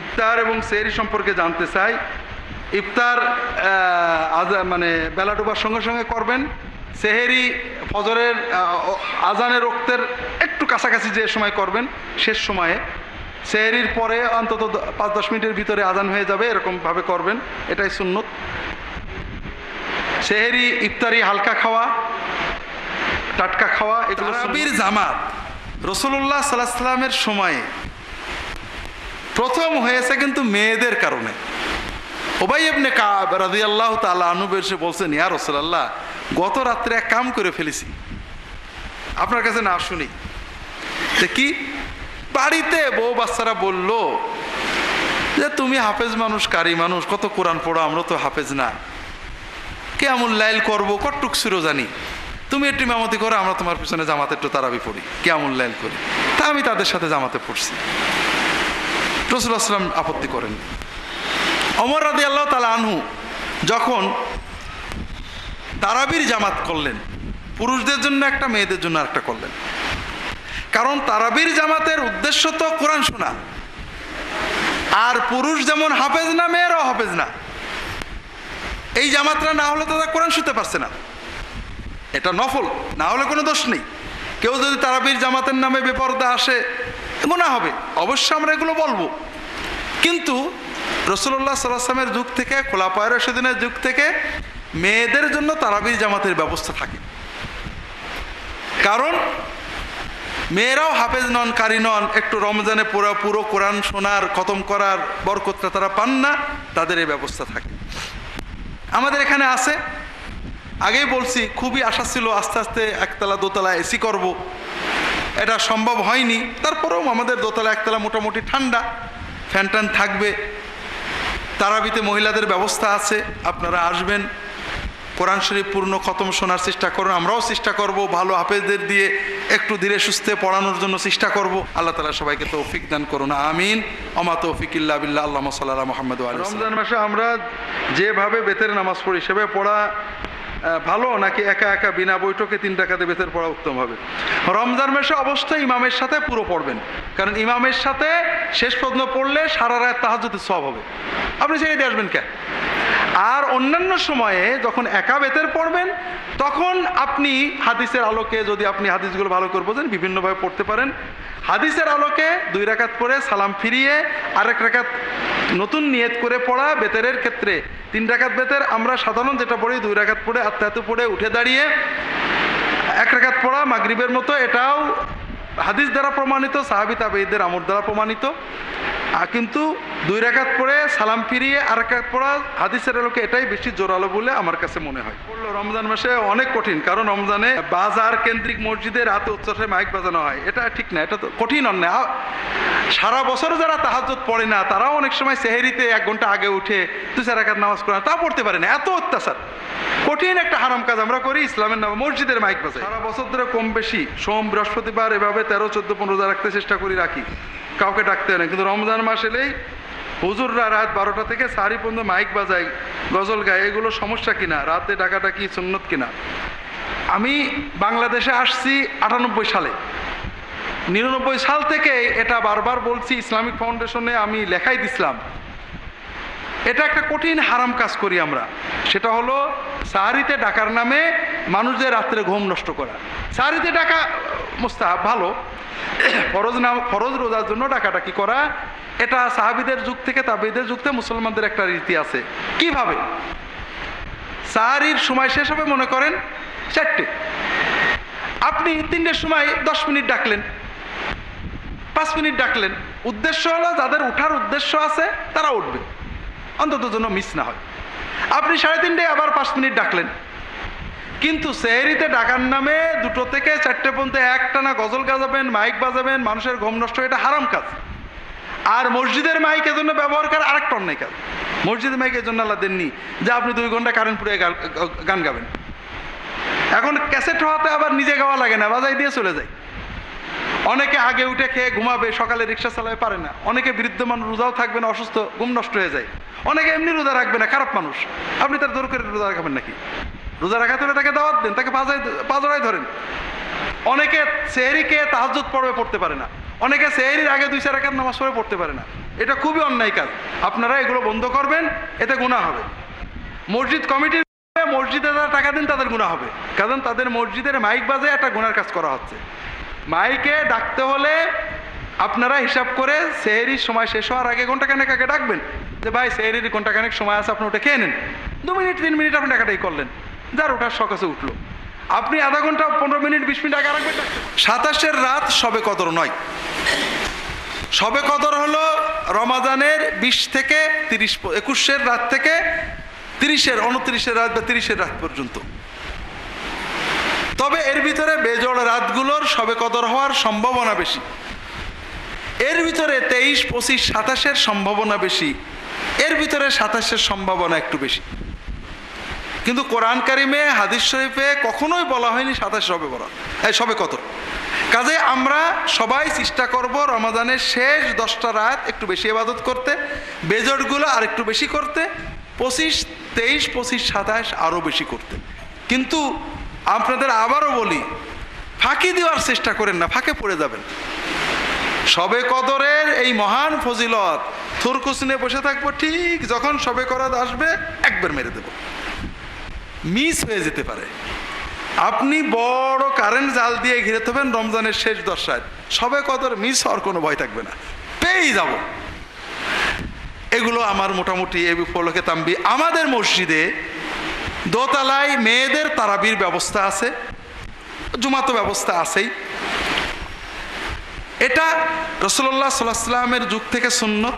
ইফতার এবং সেহরি সম্পর্কে জানতে চাই। ইফতার মানে বেলা ডোবার সঙ্গে সঙ্গে করবেন। সেহেরি ফজরের আজানের রক্তের একটু কাছাকাছি যে সময় করবেন শেষ সময়ে। সেহেরির পরে অন্তত পাঁচ দশ মিনিটের ভিতরে আজান হয়ে যাবে এরকমভাবে করবেন। এটাই সুন্নত। সেহেরি ইফতারি হালকা খাওয়া টাটকা খাওয়া এগুলো জামাত রসুল্লাহ সাল্লাহ সাল্লামের সময়ে প্রথম হয়েছে কিন্তু মেয়েদের কারণে। ওবাই এমনি কাব রাজি আল্লাহ তালা আনুব এসে বলছেন, ইয়া রসুল্লাহ গত রাত্রে এক কাম করে ফেলেছি। আপনার কাছে না শুনি? যে কি? বাড়িতে বউ বাচ্চারা বলল, যে তুমি হাফেজ মানুষ, কারি মানুষ, কত কোরআন পড়ো, আমরা তো হাফেজ না। কেমন লাইল করব কটুক সুরো জানি। তুমি একটু ইমামতি করো, আমরা তোমার পিছনে জামাতে একটু তারাবি পড়ি কেমন লাইল করি। তা আমি তাদের সাথে জামাতে পড়ছি। সাল্লাম আপত্তি করেন। অমর রাদি আল্লাহ তালা আনহু যখন তারাবির জামাত করলেন, পুরুষদের জন্য একটা, মেয়েদের জন্য একটা করলেন। কারণ তারাবির জামাতের উদ্দেশ্য তো কোরআন শোনা। আর পুরুষ যেমন হাফেজ না, মেয়েরাও হাফেজ না। এই জামাতটা না হলে তারা কোরআন শুনতে পারছে না। এটা নফল, না হলে কোনো দোষ নেই। কেউ যদি তারাবির জামাতের নামে বেপরদা আসে গোনা হবে। অবশ্য আমরা এগুলো বলব। কিন্তু রসুল্লাহ সাল্লামের যুগ থেকে খোলাপায়ের সেদিনের যুগ থেকে মেয়েদের জন্য তারাবির জামাতের ব্যবস্থা থাকে। কারণ মেয়েরাও হাফেজ নন, কারি নন, একটু রমজানে পুরো পুরো কোরআন শোনার, খতম করার বরকতটা তারা পান না, তাদের এই ব্যবস্থা থাকে। আমাদের এখানে আছে। আগেই বলছি, খুবই আশা ছিল আস্তে আস্তে একতলা, দোতলা এসি করব। এটা সম্ভব হয়নি। তারপরেও আমাদের দোতলা একতলা মোটামুটি ঠান্ডা, ফ্যান ট্যান থাকবে। তারাবিতে মহিলাদের ব্যবস্থা আছে, আপনারা আসবেন। কোরআন শরীফ পূর্ণ খতম শোনার চেষ্টা করুন। আমরাও চেষ্টা করব ভালো হাফেজদের দিয়ে একটু ধীরে সুস্থে পড়ানোর জন্য চেষ্টা করব। আল্লাহ তালা সবাইকে তৌফিক দান করুন। আমিন। অমা তৌফিক ইল্লা বিল্লাহ। আল্লাহ সাল্লাহ মোহাম্মদ রমজান মাসে আমরা যেভাবে বেতের নামাজ পড়ি, সেভাবে পড়া ভালো নাকি একা একা বিনা বৈঠকে তিন টাকাতে বেতের পড়া উত্তম হবে? রমজান মাসে অবশ্যই ইমামের সাথে পুরো পড়বেন। কারণ ইমামের সাথে শেষ পর্যন্ত পড়লে সারা রাত তাহাজতে সব হবে। আপনি দিয়ে আসবেন কেন আর অন্যান্য সময়ে যখন একা বেতের পড়বেন, তখন আপনি হাদিসের আলোকে যদি আপনি হাদিসগুলো ভালো করে বোঝেন, বিভিন্নভাবে পড়তে পারেন। হাদিসের আলোকে দুই রাকাত পরে সালাম ফিরিয়ে আরেক রাকাত নতুন নিয়ত করে পড়া বেতেরের ক্ষেত্রে। তিন রাকাত বেতের, আমরা সাধারণ যেটা পড়ি, দুই রাকাত পড়ে আত্মাহাতু পড়ে, উঠে দাঁড়িয়ে এক রাকাত পড়া মাগরিবের মতো, এটাও হাদিস দ্বারা প্রমাণিত, সাহাবি তাবেঈদের আমর দ্বারা প্রমাণিত। কিন্তু দুই রাকাত পড়ে সালাম ফিরিয়ে আর রাকাত পড়া হাদিসের আলোকে এটাই বেশি জোরালো বলে আমার কাছে মনে হয়। পড়ল রমজান মাসে অনেক কঠিন, কারণ রমজানে বাজার কেন্দ্রিক মসজিদে রাতে উচ্চাসে মাইক বাজানো হয়। এটা ঠিক না, এটা তো কঠিন অন্যায়। সারা বছর যারা তাহাজত পড়ে না, তারাও অনেক সময় সেহেরিতে এক ঘণ্টা আগে উঠে দু চার রাকাত নামাজ না তা পড়তে পারে না। এত অত্যাচার। কঠিন একটা হারাম কাজ আমরা করি ইসলামের নামে মসজিদের মাইক বাজাই সারা বছর ধরে কম বেশি, সোম, বৃহস্পতিবার এভাবে তেরো, চোদ্দ, পনেরো রাখতে চেষ্টা করি, রাখি। কাউকে ডাকতে হয় না, কিন্তু রমজান মাস এলেই হুজুররা রাত বারোটা থেকে সারি পর্যন্ত মাইক বাজায়, গজল গায়। এগুলো সমস্যা কিনা? রাতে ডাকাটা কি সুন্নত কিনা? আমি বাংলাদেশে আসছি আটানব্বই সালে। নিরানব্বই সাল থেকে এটা বারবার বলছি, ইসলামিক ফাউন্ডেশনে আমি লেখাই দিছিলাম। এটা একটা কঠিন হারাম কাজ করি আমরা। সেটা হলো, সাহারিতে ডাকার নামে মানুষদের রাত্রে ঘুম নষ্ট করা। সাহারিতে ডাকা মোস্তাহাব ভালো। ফরজ নাম, ফরজ রোজার জন্য ডাকাডাকি করা। এটা সাহাবিদের যুগ থেকে তাবিদের যুগ থেকে মুসলমানদের একটা রীতি আছে। কীভাবে? সাহারির সময় শেষ হবে মনে করেন চারটে। আপনি তিনটের সময় দশ মিনিট ডাকলেন। পাঁচ মিনিট ডাকলেন। উদ্দেশ্য হলো, যাদের উঠার উদ্দেশ্য আছে, তারা উঠবে। অন্তত যেন মিস না হয়। আপনি সাড়ে তিনটায় আবার পাঁচ মিনিট ডাকলেন। কিন্তু সেহরিতে ডাকার নামে দুটো থেকে চারটে পর্যন্ত একটানা গজল গাজাবেন, মাইক বাজাবেন, মানুষের ঘুম নষ্ট এটা হারাম কাজ। আর মসজিদের মাইক জন্য ব্যবহার করে আরেকটা অন্যায় কাজ। মসজিদের মাইক জন্য আল্লাহ দেননি যে আপনি দুই ঘণ্টা কারেন্ট পুড়ে গান গাবেন। এখন ক্যাসেট হওয়াতে আবার নিজে গাওয়া লাগে না বাজাই দিয়ে চলে যায়। অনেকে আগে উঠে খেয়ে ঘুমাবে, সকালে রিক্সা চালাবে পারে না। অনেকে বৃদ্ধ মানুষ রোজাও থাকবে না, অসুস্থ, ঘুম নষ্ট হয়ে যায়। অনেকে এমনি রোজা রাখবে না, খারাপ মানুষ। আপনি তার জোর করে রোজা রাখাবেন নাকি? রোজা রাখাতে হলে তাকে দাওয়াত দেন, তাকে পাজরায় ধরেন। অনেকে সেহরিকে তাহাজুদ পড়বে পড়তে পারে না। অনেকে সেহরির আগে দুই চার একাত নামাজ পড়ে পড়তে পারে না। এটা খুবই অন্যায় কাজ। আপনারা এগুলো বন্ধ করবেন, এতে গুণা হবে। মসজিদ কমিটির মসজিদে যারা টাকা দিন, তাদের গুণা হবে। কারণ তাদের মসজিদের মাইক বাজে একটা গুনার কাজ করা হচ্ছে। মাইকে ডাকতে হলে আপনারা হিসাব করে সেহেরির সময় শেষ হওয়ার আগে ঘণ্টা খানেক আগে ডাকবেন। যে ভাই, সেহেরির ঘণ্টা খানেক সময় আছে, আপনি ওটা খেয়ে নেন। দু মিনিট, তিন মিনিট আপনি টাকাটাই করলেন। যার ওটার সকাশে উঠল। আপনি আধা ঘণ্টা পনেরো মিনিট, বিশ মিনিট আগে রাখবেন সাতাশের রাত সবে কদর নয়। সবে কদর হলো রমাজানের বিশ থেকে তিরিশ, একুশের রাত থেকে তিরিশের উনত্রিশের রাত বা তিরিশের রাত পর্যন্ত। তবে এর ভিতরে বেজোড় রাতগুলোর সবে কদর হওয়ার সম্ভাবনা বেশি। এর ভিতরে তেইশ, পঁচিশ, সাতাশের সম্ভাবনা বেশি। এর ভিতরে সাতাশের সম্ভাবনা একটু বেশি। কিন্তু কোরআন কারিমে, হাদিস শরীফে কখনোই বলা হয়নি সাতাশ সবে বলা। এই সবে কত কাজে আমরা সবাই চেষ্টা করব রমাদানের শেষ দশটা রাত একটু বেশি ইবাদত করতে বেজটগুলো আর একটু বেশি করতে, পঁচিশ, তেইশ, পঁচিশ, সাতাশ আরও বেশি করতে। কিন্তু আপনাদের আবারও বলি, ফাঁকি দেওয়ার চেষ্টা করেন না, ফাঁকে পড়ে যাবেন। সবে কদরের এই মহান ফজিলত, থুরকুসিনে বসে থাকব ঠিক যখন সবে করাত আসবে, একবার মেরে দেব। মিস হয়ে যেতে পারে। আপনি বড় কারেন্ট জাল দিয়ে ঘিরে থাকবেন রমজানের শেষ দশায়। সবে কদর মিস হওয়ার কোনো ভয় থাকবে না। পেয়েই যাব। এগুলো আমার মোটামুটি এই উপলক্ষে তাম্বি। আমাদের মসজিদে দোতলায় মেয়েদের তারাবির ব্যবস্থা আছে, জুমাতো ব্যবস্থা আছেই। এটা রসল্লাহ সাল্লাহ সাল্লামের যুগ থেকে সুন্নত।